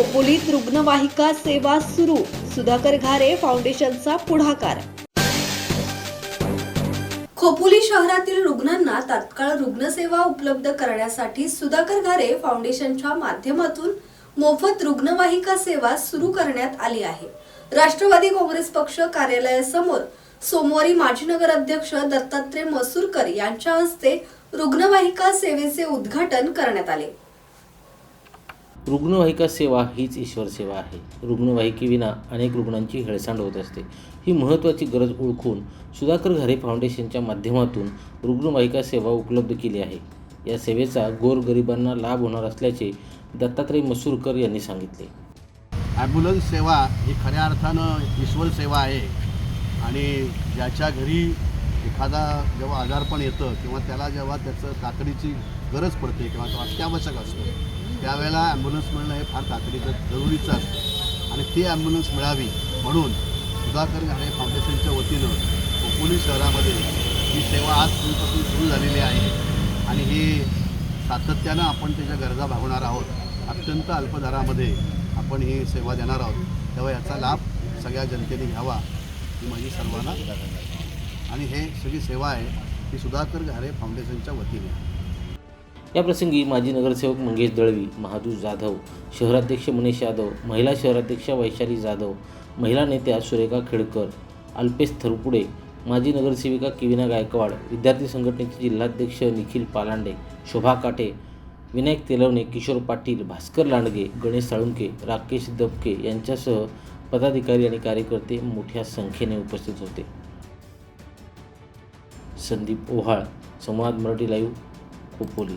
खोपोलीत रुग्णवाहिका सेवा सुरू. सुधाकर घारे फाउंडेशनचा पुढाकार. खोपोली शहरातील रुग्णांना तात्काळ रुग्णसेवा उपलब्ध करण्यासाठी सुधाकर घारे फाउंडेशनच्या माध्यमातून मोफत रुग्णवाहिका सेवा सुरू करण्यात आली आहे. राष्ट्रवादी काँग्रेस पक्ष कार्यालयासमोर सोमवारी माजी नगर अध्यक्ष दत्तात्रय मसूरकर यांच्या हस्ते रुग्णवाहिका सेवेचे उद्घाटन करण्यात आले. रुग्णवाहिका सेवा हीच ईश्वर सेवा आहे. रुग्णवाहिकेविना अनेक रुग्णांची हेळसांड होत असते. ही महत्त्वाची गरज ओळखून सुधाकर घरे फाउंडेशनच्या माध्यमातून रुग्णवाहिका सेवा उपलब्ध केली आहे. या सेवेचा गोरगरिबांना लाभ होणार असल्याचे दत्तात्रय मसूरकर यांनी सांगितले. ॲम्ब्युलन्स सेवा ही खऱ्या अर्थानं ईश्वर सेवा आहे आणि ज्याच्या घरी एखादा जेव्हा आजारपण येतं किंवा त्याला जेव्हा त्याचं तातडीची गरज पडते किंवा तो अत्यावश्यक असतो त्यावेळेला ॲम्ब्युलन्स मिळणं हे फार तातडीचं जरुरीचं असतं. आणि ती ॲम्ब्युलन्स मिळावी म्हणून सुधाकर घाणे फाउंडेशनच्या वतीनं खोपोली शहरामध्ये ही सेवा आज पूर्वीपासून सुरू झालेली आहे. आणि ही सातत्यानं आपण त्याच्या गरजा भागवणार आहोत. अत्यंत अल्प दरामध्ये आपण ही सेवा देणार आहोत. तेव्हा याचा लाभ सगळ्या जनतेने घ्यावा ही माझी सर्वांना आणि हे सगळी सेवा आहे ही सुधाकर घारे फाउंडेशनच्या वतीने. आहे. याप्रसंगी माजी नगरसेवक मंगेश दळवी महादू जाधव शहराध्यक्ष मनीष यादव महिला शहराध्यक्षा वैशाली जाधव महिला नेत्या सुरेखा खेडकर अल्पेश थरपुडे माजी नगरसेविका किविना गायकवाड विद्यार्थी संघटनेचे जिल्हाध्यक्ष निखिल पालांडे शोभा काटे विनायक तेलवणे किशोर पाटील भास्कर लांडगे गणेश साळुंके राकेश दबके यांच्यासह पदाधिकारी आणि कार्यकर्ते मोठ्या संख्येने उपस्थित होते. संदीप ओहाळ संवाद मराठी लाईव्ह खोपोली.